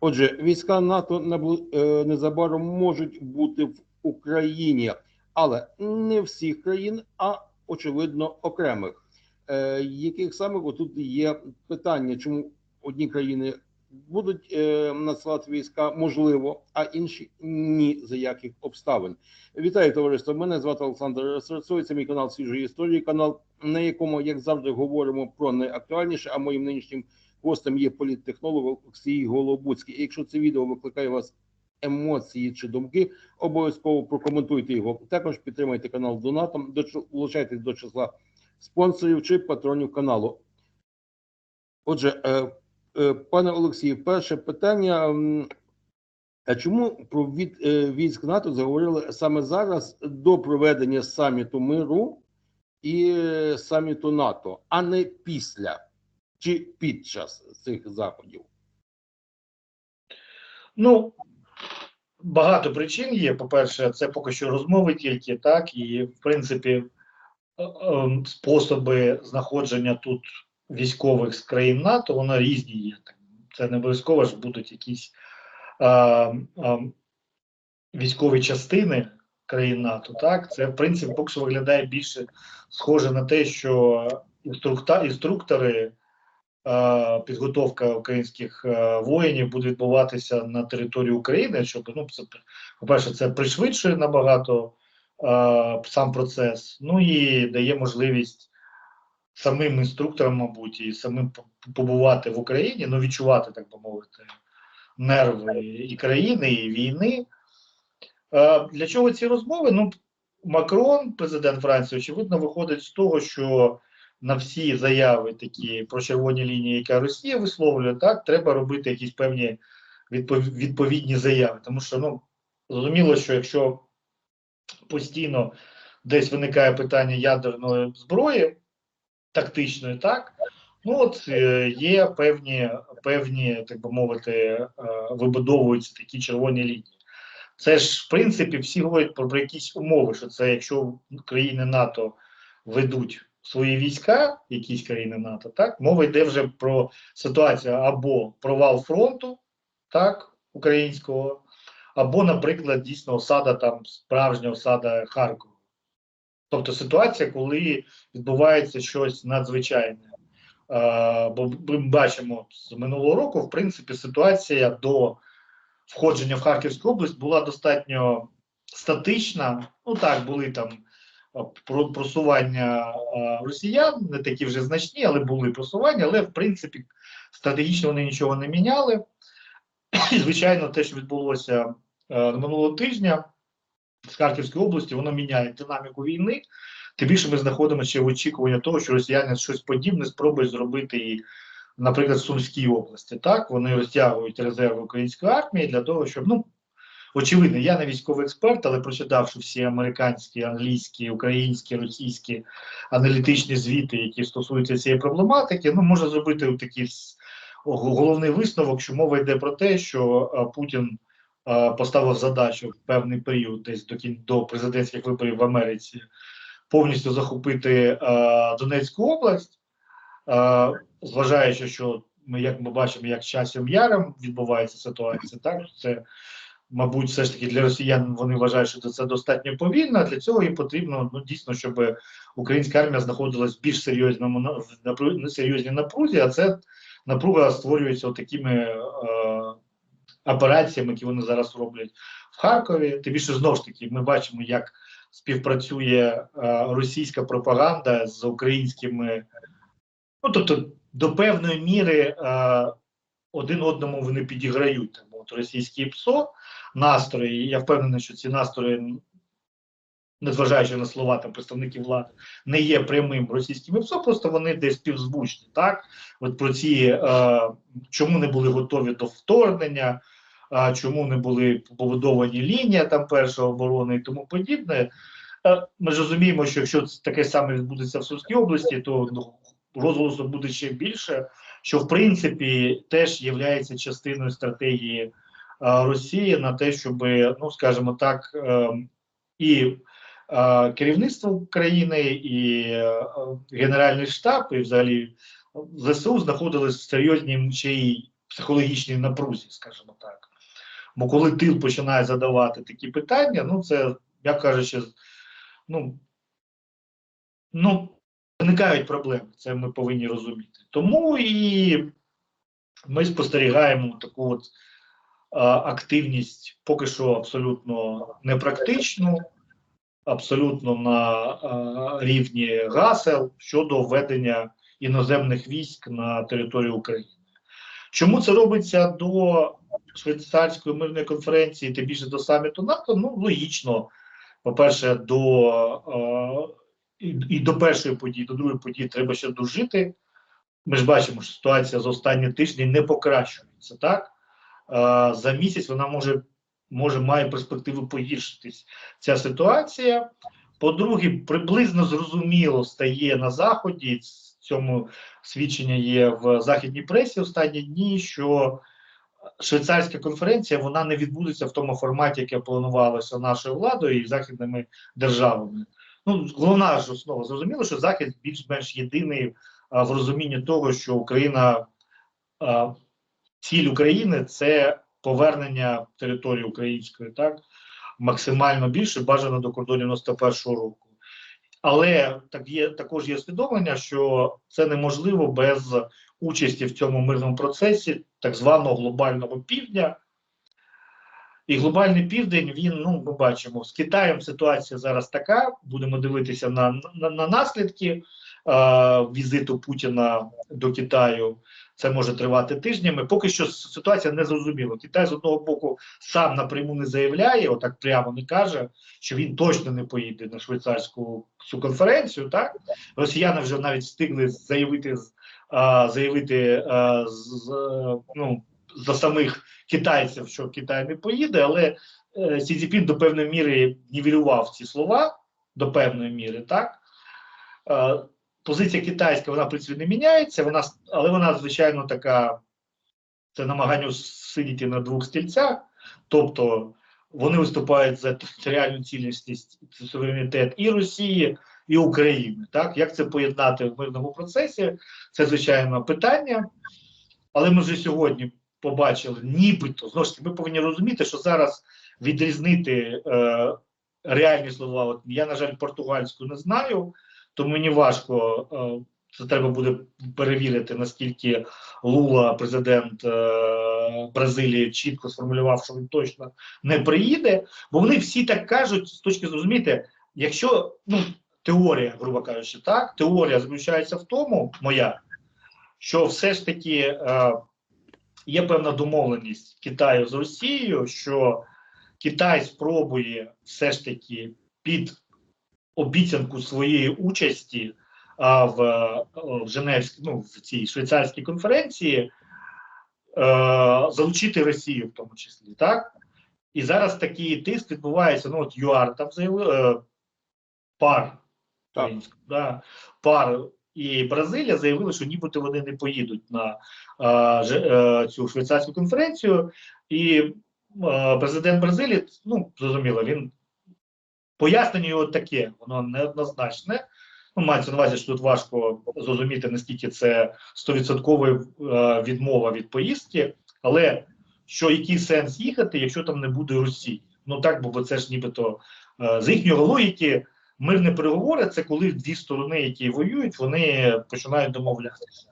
Отже, війська НАТО е, незабаром можуть бути в Україні, але не всіх країн, а очевидно окремих. Е, Яких саме тут є питання, чому одні країни будуть е, надсилати війська можливо, а інші ні за яких обставин. Вітаю товариство. Мене звати Олександр Серцой. Це мій канал свіжої історії. Канал, на якому, як завжди, говоримо про найактуальніше. А моїм нинішнім гостем є політтехнолог Олексій Голобуцький. І якщо це відео викликає у вас емоції чи думки, обов'язково прокоментуйте його. Також підтримайте канал донатом, долучайтесь до числа спонсорів чи патронів каналу. Отже, е, е, пане Олексію, перше питання. А чому про від е, військ НАТО заговорили саме зараз до проведення саміту миру і саміту НАТО, а не після чи під час цих заходів? Ну, багато причин є. По-перше, це поки що розмови тільки, так, і, в принципі, е, е, способи знаходження тут військових з країн НАТО, вони різні є. Це не обов'язково ж будуть якісь а, а, військові частини країн НАТО. Так, це в принципі поки що виглядає більше схоже на те, що інструктори. Е, Підготовка українських е, воїнів буде відбуватися на території України, щоб ну це по-перше, це пришвидшує набагато е, сам процес. Ну і дає можливість самим інструкторам, мабуть, і самим побувати в Україні, ну відчувати, так би мовити, нерви і країни, і війни. Для чого ці розмови? Ну, Макрон, президент Франції, очевидно, виходить з того, що на всі заяви такі про червоні лінії, яка Росія висловлює, так треба робити якісь певні відповідні заяви. Тому що ну зрозуміло, що якщо постійно десь виникає питання ядерної зброї, тактичної, так ну от е, є певні, певні, так би мовити, е, вибудовуються такі червоні лінії. Це ж в принципі всі говорять про, про якісь умови, що це якщо країни НАТО ведуть свої війська, якісь країни НАТО, так мова йде вже про ситуацію або провал фронту, так, українського, або, наприклад, дійсно осада там справжня осада Харкова. Тобто ситуація, коли відбувається щось надзвичайне. Е, бо ми бачимо з минулого року, в принципі, ситуація до входження в Харківську область була достатньо статична. Ну так, були там просування росіян, не такі вже значні, але були просування, але в принципі стратегічно вони нічого не міняли. І, звичайно, те, що відбулося е, минулого тижня з Харківської області, воно міняє динаміку війни. Тим більше ми знаходимося ще в очікуванні того, що росіяни щось подібне спробують зробити і, наприклад, в Сумській області. Так, вони розтягують резерви української армії для того, щоб ну. Очевидно, я не військовий експерт, але прочитавши всі американські, англійські, українські, російські аналітичні звіти, які стосуються цієї проблематики, ну можна зробити такий головний висновок, що мова йде про те, що е, Путін е, поставив задачу в певний період, десь до до президентських виборів в Америці, повністю захопити е, Донецьку область, зважаючи, що ми, як ми бачимо, як часом яром відбувається ситуація, так це. Мабуть, все ж таки для росіян вони вважають, що це достатньо повільно. Для цього їм потрібно ну дійсно, щоб українська армія знаходилась в більш серйозному в серйозній напрузі, а це напруга створюється такими е, операціями, які вони зараз роблять в Харкові. Тим більше знову ж таки, ми бачимо, як співпрацює е, російська пропаганда з українськими. Ну тобто, до певної міри е, один одному вони підіграють. Там, от російські ПСО, настрої. Я впевнений, що ці настрої, незважаючи на слова там представників влади, не є прямим російським ПСО, просто вони десь співзвучні. Так, от про ці е, чому не були готові до вторгнення, е, чому не були побудовані лінії там першої оборони і тому подібне. Е, ми ж розуміємо, що якщо таке саме відбудеться в Сумській області, то ну, розголосу буде ще більше, що в принципі теж є частиною стратегії е, Росії на те, щоб, ну скажімо так, е, і е, керівництво країни, і Генеральний штаб, і взагалі ЗСУ знаходились в серйозній ще й психологічній напрузі, скажімо так. Бо коли тил починає задавати такі питання, ну це, як кажучи, ну, ну, виникають проблеми, це ми повинні розуміти. Тому і ми спостерігаємо таку от активність поки що абсолютно непрактичну, абсолютно на рівні гасел щодо введення іноземних військ на територію України. Чому це робиться до швейцарської мирної конференції, тим більше до саміту НАТО? Ну, логічно. По-перше, до е, і, до першої події, до другої події треба ще дожити. Ми ж бачимо, що ситуація за останні тижні не покращується. Так е, за місяць вона може, може має перспективу погіршитись ця ситуація. По-друге, приблизно зрозуміло стає на заході. Цьому свідчення є в західній пресі останні дні, що швейцарська конференція вона не відбудеться в тому форматі, яке планувалося нашою владою і західними державами. Ну, головна ж основа зрозуміло, що Захід більш-менш єдиний а, в розумінні того, що Україна а, ціль України це повернення території української, так максимально більше бажано до кордонів 91-го року. Але так є також є усвідомлення, що це неможливо без участі в цьому мирному процесі так званого глобального півдня. І глобальний південь він, ну ми бачимо, з Китаєм ситуація зараз така. Будемо дивитися на, на, на наслідки е, візиту Путіна до Китаю. Це може тривати тижнями. Поки що ситуація не зрозуміла. Китай з одного боку сам напряму не заявляє, отак прямо не каже, що він точно не поїде на швейцарську цю конференцію. Так росіяни вже навіть встигли заявити заявити з, ну, за самих китайців, що Китай не поїде, але е, Сі до певної міри нівелював ці слова до певної міри, так. Е, позиція китайська, вона в принципі не міняється, вона, але вона, звичайно, така це намагання сидіти на двох стільцях, тобто вони виступають за територіальну цілісність, суверенітет і Росії, і України. Так? Як це поєднати в мирному процесі? Це, звичайно, питання. Але ми вже сьогодні побачили, нібито знову ж таки, ми повинні розуміти, що зараз відрізнити е, реальні слова. От я, на жаль, португальську не знаю, тому мені важко. Е, це треба буде перевірити, наскільки Лула, президент е, Бразилії, чітко сформулював, що він точно не приїде. Бо вони всі так кажуть, з точки зрозуміти, якщо ну, теорія, грубо кажучи, так, теорія заключається в тому, моя, що все ж таки е, є певна домовленість Китаю з Росією, що Китай спробує все ж таки під обіцянку своєї участі а, в, в Женевській, ну, в цій швейцарській конференції е, залучити Росію в тому числі, так? І зараз такий тиск відбувається. Ну, от ЮАР там заявив е, пар, Так. да, пар і Бразилія заявили, що нібито вони не поїдуть на е, цю швейцарську конференцію. І а, президент Бразилії, ну зрозуміло, він пояснення його таке, воно неоднозначне. Ну, мається на увазі, що тут важко зрозуміти, наскільки це стовідсоткова е, відмова від поїздки, але що який сенс їхати, якщо там не буде Росії? Ну так, бо це ж нібито е, з їхньої логіки. Мирні переговори це коли дві сторони, які воюють, вони починають домовлятися.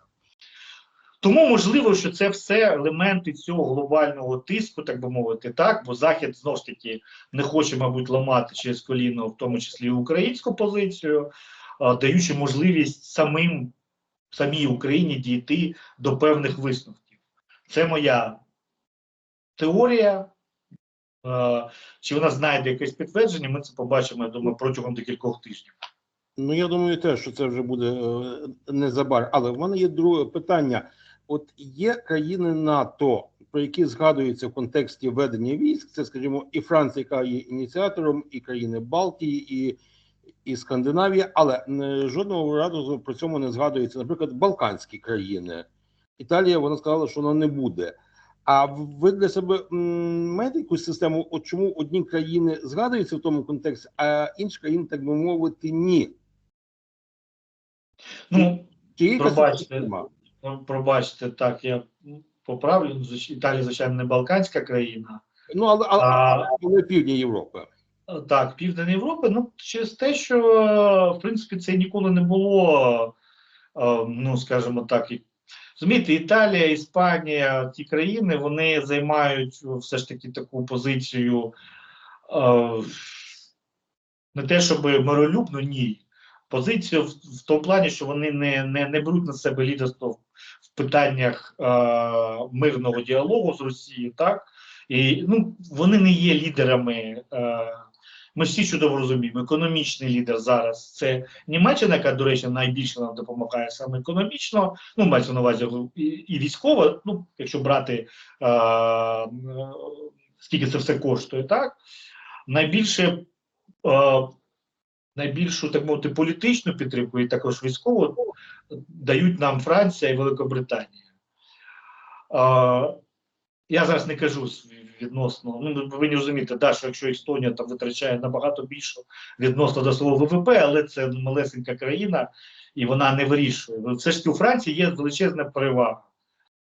Тому можливо, що це все елементи цього глобального тиску, так би мовити, так, бо Захід знову ж таки не хоче, мабуть, ламати через коліно, в тому числі українську позицію, даючи можливість самим самій Україні дійти до певних висновків. Це моя теорія. Е, Чи вона знайде якесь підтвердження, ми це побачимо, я думаю, протягом декількох тижнів. Ну я думаю, теж що це вже буде е, незабаром. Але в мене є друге питання: от є країни НАТО, про які згадуються в контексті ведення військ, це, скажімо, і Франція, яка є ініціатором, і країни Балтії, і, і Скандинавія, але жодного разу про цьому не згадується, наприклад, Балканські країни. Італія вона сказала, що вона не буде. А ви для себе маєте якусь систему? От чому одні країни згадуються в тому контексті, а інші країни, так би мовити, ні? Ну, Чи Пробачте. ну, пробачте, так, я поправлю, Італія, звичайно, не Балканська країна. Ну, але, але, А, але півдня Європи. так, Південна Європа, ну, через те, що, в принципі, це ніколи не було, е, ну, скажімо так, розумієте, Італія, Іспанія, ті країни, вони займають все ж таки таку позицію е, не те, щоб миролюбно, ні. Позицію в, в тому плані, що вони не, не, не беруть на себе лідерство в, в питаннях е, мирного діалогу з Росією, так? І ну, вони не є лідерами. Е, ми всі чудово розуміємо, економічний лідер зараз це Німеччина, яка, до речі, найбільше нам допомагає саме економічно, ну, мається на увазі і, і військово, ну, якщо брати е, скільки це все коштує, так? Найбільше е, найбільшу так мовити політичну підтримку і також військову дають нам Франція і Великобританія. Е, я зараз не кажу відносно, ну ви повинні розуміти, да, що якщо Естонія там витрачає набагато більше відносно до свого ВВП, але це малесенька країна і вона не вирішує. Все ж таки у Франції є величезна перевага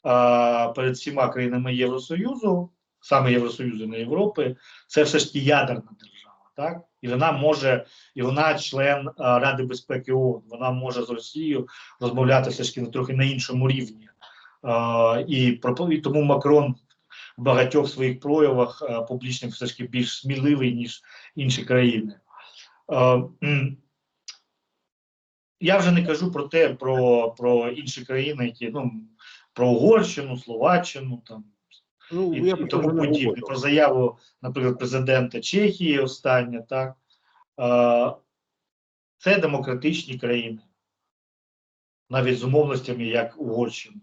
а, перед всіма країнами Євросоюзу, саме Євросоюзу, не Європи, це все ж таки ядерна держава, так? І вона може, і вона член а, Ради безпеки ООН, вона може з Росією розмовляти все ж таки на трохи на іншому рівні. А, і, і тому Макрон в багатьох своїх проявах публічних все ж таки більш сміливий, ніж інші країни. Я вже не кажу про те, про, про інші країни, які ну про Угорщину, Словаччину, там Ну, і, я і тому подібне. Про заяву, наприклад, президента Чехії остання, так Е, це демократичні країни, навіть з умовностями, як Угорщина.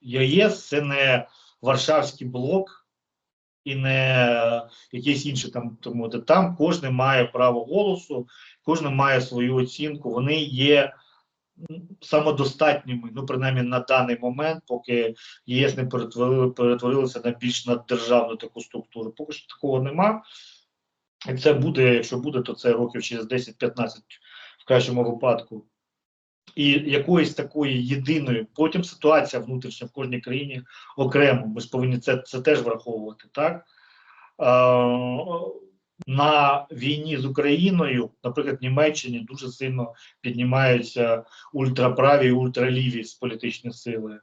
ЄС це не Варшавський блок і не якийсь інший там. Тому де там кожен має право голосу, кожен має свою оцінку. Вони є самодостатніми, ну принаймні на даний момент, поки ЄС не перетворили, перетворилися на більш наддержавну таку структуру. Поки що такого нема. І це буде, якщо буде, то це років через 10-15 в кращому випадку. І якоїсь такої єдиної, потім ситуація внутрішня в кожній країні окремо. Ми ж повинні це, це теж враховувати, так? Е, на війні з Україною, наприклад, в Німеччині дуже сильно піднімаються ультраправі і ультраліві з політичні сили.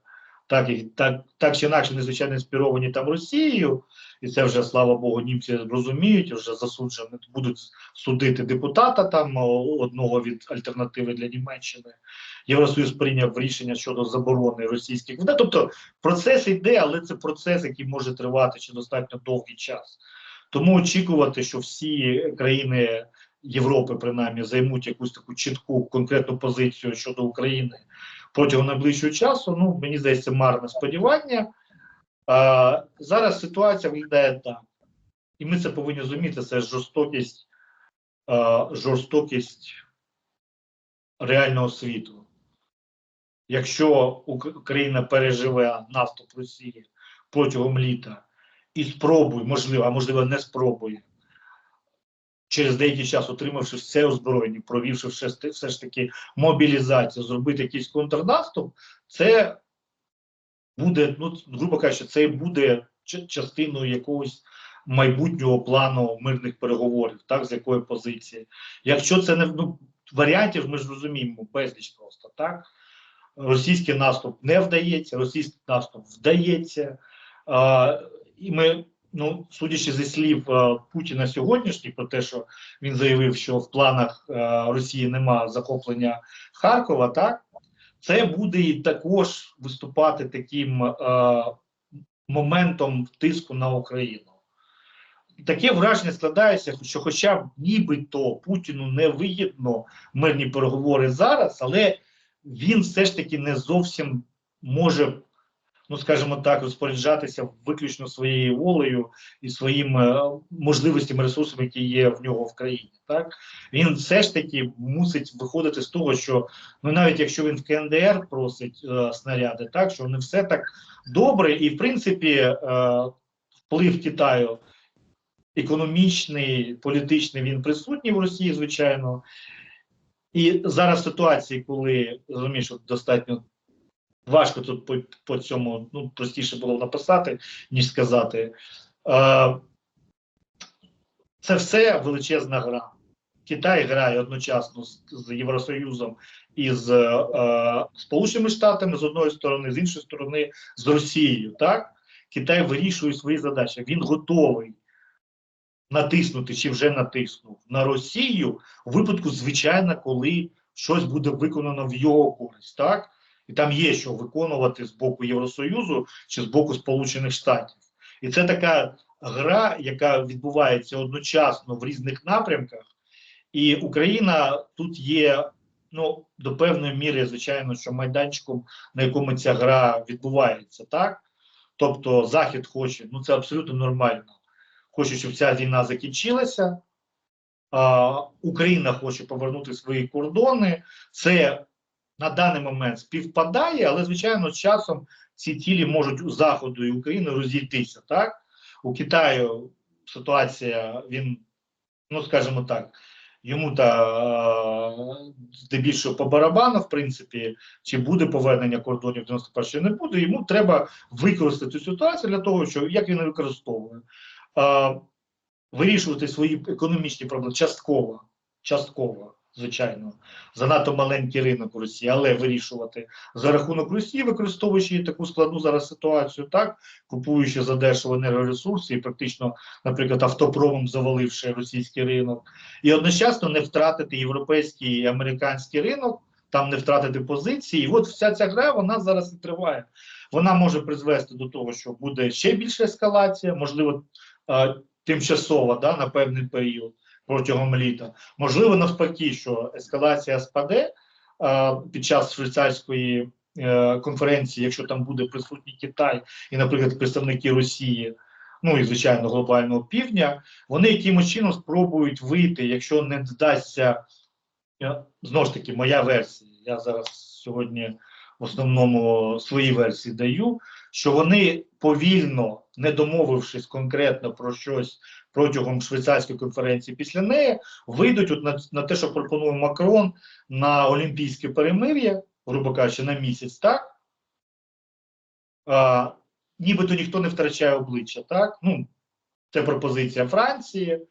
Так, і так, так чи інакше, незвичайно інспіровані там Росією, і це вже слава Богу, німці розуміють, вже засуджені будуть судити депутата там одного від альтернативи для Німеччини. Євросоюз прийняв рішення щодо заборони російських вода. Тобто процес йде, але це процес, який може тривати ще достатньо довгий час. Тому очікувати, що всі країни Європи, принаймні, займуть якусь таку чітку конкретну позицію щодо України протягом найближчого часу. Ну мені здається, марне сподівання. А, зараз ситуація виглядає так, і ми це повинні розуміти. Це жорстокість, а, жорстокість реального світу. Якщо Україна переживе наступ Росії протягом літа і спробує, можливо, а можливо, не спробує, через деякий час, отримавши все озброєння, провівши все, все ж таки мобілізацію, зробити якийсь контрнаступ, це буде, ну, грубо кажучи, це буде частиною якогось майбутнього плану мирних переговорів, так, з якої позиції. Якщо це не ну, варіантів, ми ж розуміємо, безліч просто так. Російський наступ не вдається, російський наступ вдається. А, і ми, ну, судячи зі слів а, Путіна сьогоднішніх, про те, що він заявив, що в планах а, Росії нема захоплення Харкова, так це буде і також виступати таким а, моментом тиску на Україну. Таке враження складається, що, хоча б нібито Путіну не вигідно мирні переговори зараз, але він все ж таки не зовсім може, ну скажімо так, розпоряджатися виключно своєю волею і своїми е, можливостями, ресурсами, які є в нього в країні. Так він все ж таки мусить виходити з того, що ну навіть якщо він в КНДР просить е, снаряди, так що не все так добре, і в принципі е, вплив Китаю. Економічний, політичний він присутній в Росії, звичайно, і зараз в ситуації, коли розумієш, достатньо важко тут по, по цьому ну, простіше було написати, ніж сказати. Е, це все величезна гра. Китай грає одночасно з, з Євросоюзом і з е, Сполученими Штатами з одної сторони, з іншої сторони, з Росією. Так? Китай вирішує свої задачі. Він готовий натиснути чи вже натиснув на Росію у випадку, звичайно, коли щось буде виконано в його користь. Так? І там є що виконувати з боку Євросоюзу чи з боку Сполучених Штатів. І це така гра, яка відбувається одночасно в різних напрямках. І Україна тут є ну, до певної міри, звичайно, що майданчиком, на якому ця гра відбувається, так? Тобто Захід хоче, ну це абсолютно нормально. Хоче, щоб ця війна закінчилася. А, Україна хоче повернути свої кордони. Це на даний момент співпадає, але, звичайно, з часом ці тілі можуть у Заходу і України розійтися. Так? У Китаю ситуація, він, ну скажімо так, йому та здебільшого по барабану, в принципі, чи буде повернення кордонів 91 не буде. Йому треба використати цю ситуацію для того, що як він використовує, а, вирішувати свої економічні проблеми частково, частково, звичайно, занадто маленький ринок у Росії, але вирішувати за рахунок Росії, використовуючи таку складну зараз ситуацію, так купуючи задешево енергоресурси і практично, наприклад, автопромом заваливши російський ринок, і одночасно не втратити європейський і американський ринок, там не втратити позиції. І от вся ця гра вона зараз і триває. Вона може призвести до того, що буде ще більша ескалація, можливо, е, тимчасова да, на певний період протягом літа. Можливо, навпаки, що ескалація спаде е, під час швейцарської е, конференції, якщо там буде присутній Китай і, наприклад, представники Росії. Ну і звичайно глобального півдня, вони якимось чином спробують вийти, якщо не вдасться знову ж таки, моя версія. Я зараз сьогодні в основному свої версії даю, що вони повільно, не домовившись конкретно про щось протягом швейцарської конференції після неї, вийдуть от на, на те, що пропонує Макрон на Олімпійське перемир'я, грубо кажучи, на місяць, так? А, нібито ніхто не втрачає обличчя, так? Ну, це пропозиція Франції.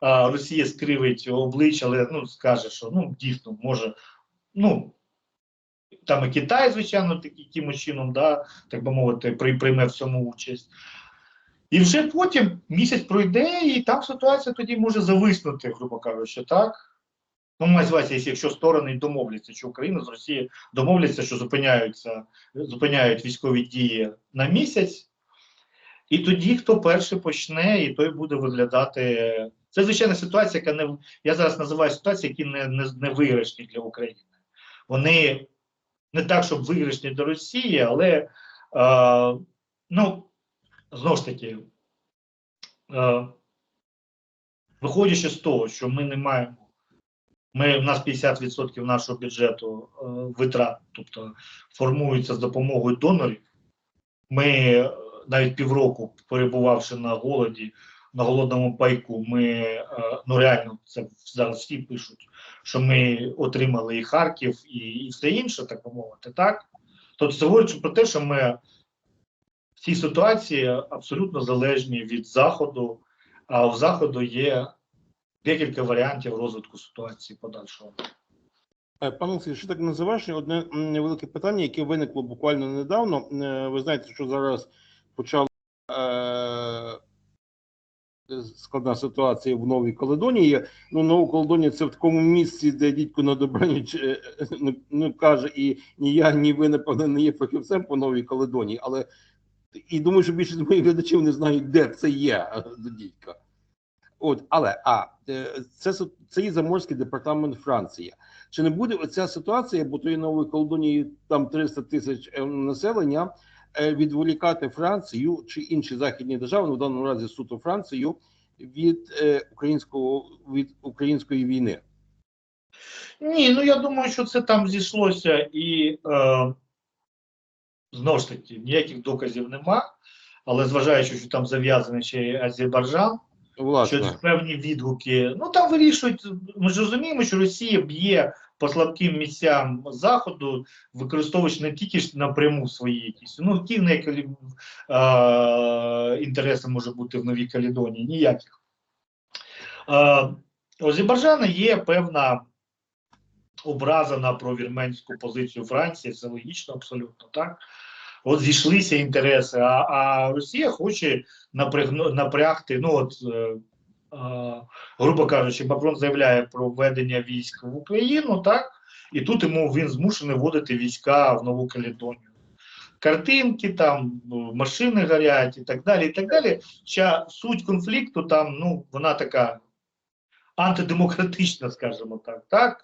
А, Росія скривить обличчя, але ну, скаже, що ну, дійсно може, ну, там і Китай, звичайно, якимось чином, да, так би мовити, прийме в цьому участь. І вже потім місяць пройде, і там ситуація тоді може зависнути, грубо кажучи, так? Ну, маю звати, якщо сторони домовляться, що Україна з Росією домовляться, що зупиняються, зупиняють військові дії на місяць, і тоді хто перший почне, і той буде виглядати. Це звичайна ситуація, яка не я зараз називаю ситуації, які не, не, не виграшні для України. Вони не так, щоб виграшні до Росії, але е, ну, знову ж таки, е, виходячи з того, що ми не маємо. Ми, у нас 50% нашого бюджету е, витрат, тобто формуються з допомогою донорів. Ми е, навіть півроку перебувавши на голоді, на голодному пайку, ми ну реально це зараз всі пишуть, що ми отримали і Харків, і, і все інше, так би мовити, так? Тобто це говорить про те, що ми цій ситуації абсолютно залежні від Заходу, а у Заходу є декілька варіантів розвитку ситуації подальшого. Е, Пане Олексій, ще так на завершення, одне невелике питання, яке виникло буквально недавно. Е, Ви знаєте, що зараз почала е, складна ситуація в Новій Каледонії. Ну, Нова Каледонія це в такому місці, де дідько на добраніч е, ну, каже, і ні я, ні ви, напевно, не є фахівцем по Новій Каледонії, але і думаю, що більшість моїх глядачів не знають, де це є е. От, але а е, це це є заморський департамент Франції. Чи не буде оця ситуація, бо тої нової колонії там 300 тисяч е, населення, відволікати Францію чи інші західні держави, ну, в даному разі суто Францію, від українського від української війни? Ні, ну я думаю, що це там зійшлося і е, знову ж таки ніяких доказів нема. Але зважаючи, що там зав'язаний ще й Азербайджан, Власне. Щось певні відгуки. Ну там вирішують. Ми ж розуміємо, що Росія б'є по слабким місцям заходу, використовуючи не тільки ж напряму свої якісь. Ну в неї калі- е, інтереси може бути в Новій Калідонії? Ніяких. Е, у Азербайджана є певна образа на провірменську позицію Франції, це логічно абсолютно так. От зійшлися інтереси, а, а Росія хоче напрягну, напрягти. Ну от, е, е, грубо кажучи, Макрон заявляє про введення військ в Україну, так? І тут йому він змушений вводити війська в Нову Калідонію. Картинки, там машини горять і так далі. і так далі. Хоча суть конфлікту там, ну, вона така антидемократична, скажімо так. так?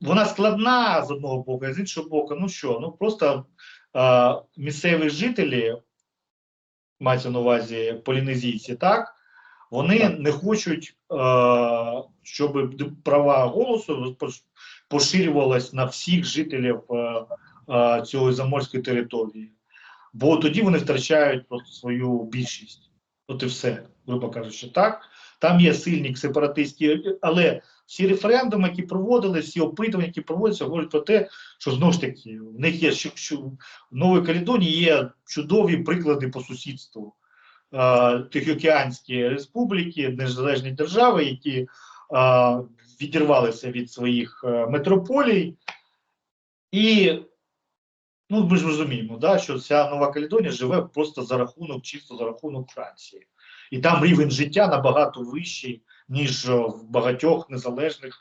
Вона складна з одного боку, а з іншого боку, ну що, ну просто е, місцеві жителі, мається на увазі полінезійці, так, вони Так. не хочуть, е, щоб права голосу пош- на всіх жителів е, е, цієї заморської території. Бо тоді вони втрачають просто свою більшість. От і все, грубо кажучи, так. Там є сильні сепаратистські, але всі референдуми, які проводились, всі опитування, які проводяться, говорять про те, що знову ж таки в них є що, що в Новій Калідонії є чудові приклади по сусідству. Е, Тихоокеанські республіки, незалежні держави, які е, відірвалися від своїх е, метрополій. І ну, ми ж розуміємо, да, що ця Нова Калідонія живе просто за рахунок, чисто за рахунок Франції. І там рівень життя набагато вищий, ніж в багатьох незалежних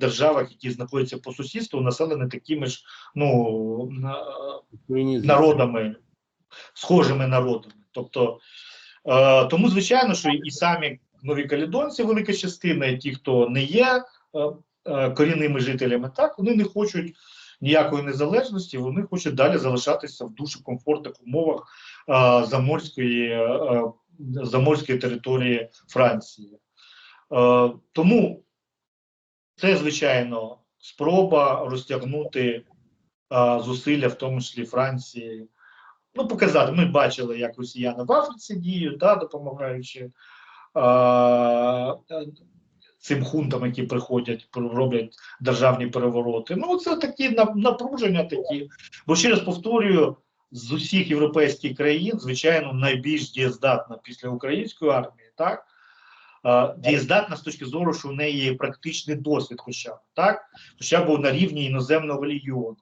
державах, які знаходяться по сусідству, населені такими ж ну, народами, схожими народами. Тобто, тому, звичайно, що і самі нові калідонці, велика частина, і ті, хто не є корінними жителями, так вони не хочуть ніякої незалежності, вони хочуть далі залишатися в дуже комфортних умовах заморської, е, заморської території Франції. Е, тому це, звичайно, спроба розтягнути а, зусилля, в тому числі Франції. Ну, показати. Ми бачили, як росіяни в Африці діють, да, допомагаючи е, цим хунтам, які приходять, роблять державні перевороти. Ну, це такі напруження такі. Бо ще раз повторюю, з усіх європейських країн, звичайно, найбільш дієздатна після української армії, так? Дієздатна з точки зору, що в неї є практичний досвід, хоча б так, хоча б на рівні іноземного легіону.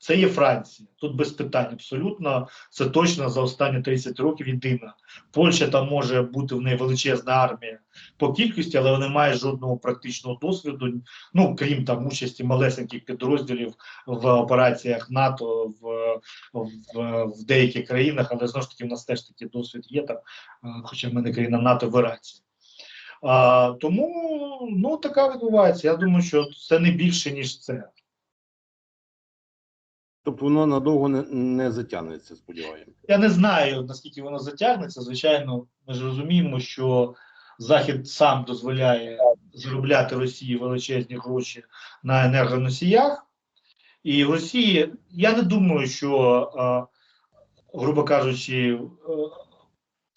Це є Франція. Тут без питань абсолютно. Це точно за останні 30 років єдина. Польща там може бути в неї величезна армія по кількості, але вона не жодного практичного досвіду. Ну крім там участі малесеньких підрозділів в операціях НАТО в, в, в деяких країнах, але знову ж таки в нас теж такий досвід є там, е, хоча ми не країна НАТО в Іраці. А, тому ну така відбувається. Я думаю, що це не більше ніж це. Тобто воно надовго не, не затягнеться, сподіваємося. Я не знаю, наскільки воно затягнеться. Звичайно, ми ж розуміємо, що Захід сам дозволяє заробляти Росії величезні гроші на енергоносіях. І Росії я не думаю, що, е, грубо кажучи, е,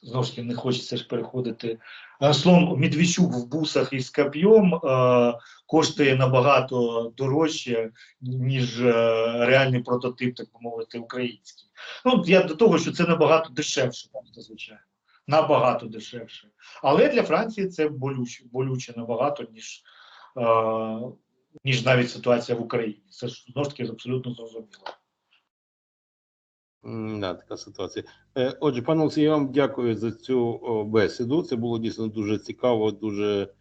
знову ж таки не хочеться ж переходити. Е, Словом, Медведчук в бусах із коп'єм е, коштує набагато дорожче, ніж е, реальний прототип, так би мовити, український. Ну, я до того, що це набагато дешевше, просто, звичайно. Набагато дешевше. Але для Франції це болюче, болюче набагато, ніж, е, ніж навіть ситуація в Україні. Це ж знову ж таки абсолютно зрозуміло. Да, така ситуація. Е, Отже, пане Олексій, я вам дякую за цю бесіду. Це було дійсно дуже цікаво, дуже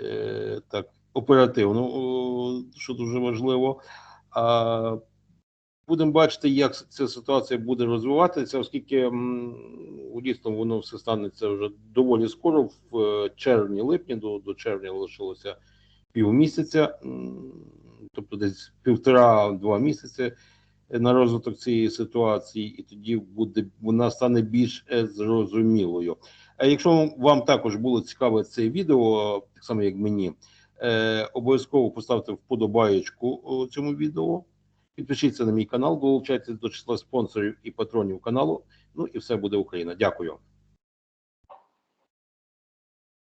е, так оперативно, що дуже важливо. А, будемо бачити, як ця ситуація буде розвиватися, оскільки дійсно воно все станеться вже доволі скоро, в е, червні-липні, до, до червня лишилося півмісяця, тобто десь півтора-два місяці на розвиток цієї ситуації, і тоді буде вона стане більш е, зрозумілою. А якщо вам також було цікаве це відео, так само як мені, е, обов'язково поставте вподобаєчку цьому відео. Підпишіться на мій канал, долучайтесь до числа спонсорів і патронів каналу. Ну і все буде Україна. Дякую.